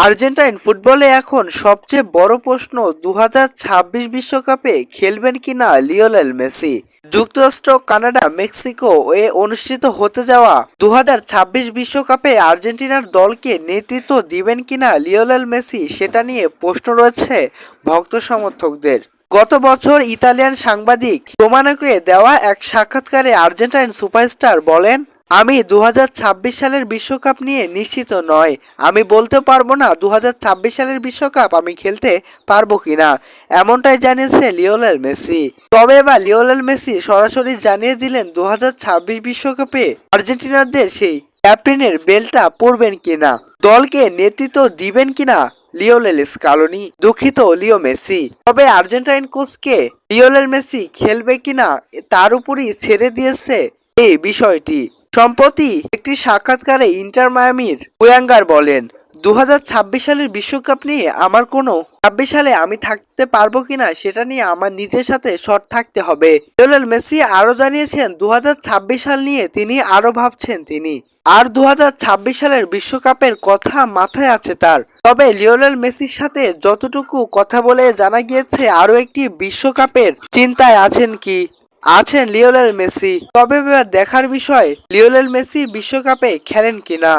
Argentine ফুটবলে এখন সবচেয়ে বড় প্রশ্ন দু বিশ্বকাপে খেলবেন কিনা লিওনেল মেসি। যুক্তরাষ্ট্র, কানাডা, মেক্সিকো এ অনুষ্ঠিত হতে যাওয়া দু বিশ্বকাপে আর্জেন্টিনার দলকে নেতৃত্ব দিবেন কিনা লিওনেল মেসি সেটা নিয়ে প্রশ্ন রয়েছে ভক্ত সমর্থকদের। গত বছর ইতালিয়ান সাংবাদিক রোমানাকে দেওয়া এক সাক্ষাৎকারে আর্জেন্টাইন সুপারস্টার বলেন আমি দু হাজার ছাব্বিশ সালের বিশ্বকাপ নিয়ে নিশ্চিত নয়। আমি বলতে পারব না দু হাজার ছাব্বিশ সালের বিশ্বকাপ আমি খেলতে পারব কিনা, এমনটাই জানিয়েছে লিওনেল মেসি। তবে বা লিওনেল মেসি সরাসরি জানিয়ে দিলেন দু বিশ্বকাপে আর্জেন্টিনারদের সেই ক্যাপ্টেনের বেলটা পরবেন কিনা, দলকে নেতৃত্ব দিবেন কিনা লিওনেল স্কালোনি, দুঃখিত লিও মেসি। তবে আর্জেন্টাইন কোচকে লিওলেল মেসি খেলবে কিনা তার উপরই ছেড়ে দিয়েছে এই বিষয়টি। সম্প্রতি একটি সাক্ষাৎকারে ইন্টার মায়ামির ওয়াঙ্গার বলেন দু হাজার ছাব্বিশ সালের বিশ্বকাপ নিয়ে আমার কোনো ছাব্বিশ সালে আমি থাকতে পারব কিনা সেটা নিয়ে আমার নিজের সাথে শর্ট থাকতে হবে। লিওনেল মেসি আরও জানিয়েছেন দু হাজার ছাব্বিশ সাল নিয়ে তিনি আরও ভাবছেন তিনি। আর দু হাজার ছাব্বিশ সালের বিশ্বকাপের কথা মাথায় আছে তার। তবে লিওনেল মেসির সাথে যতটুকু কথা বলে জানা গিয়েছে, আরও একটি বিশ্বকাপের চিন্তায় আছেন কি? আছেন লিওনেল মেসি। তবে দেখার বিষয় লিওনেল মেসি বিশ্বকাপে খেলেন কিনা?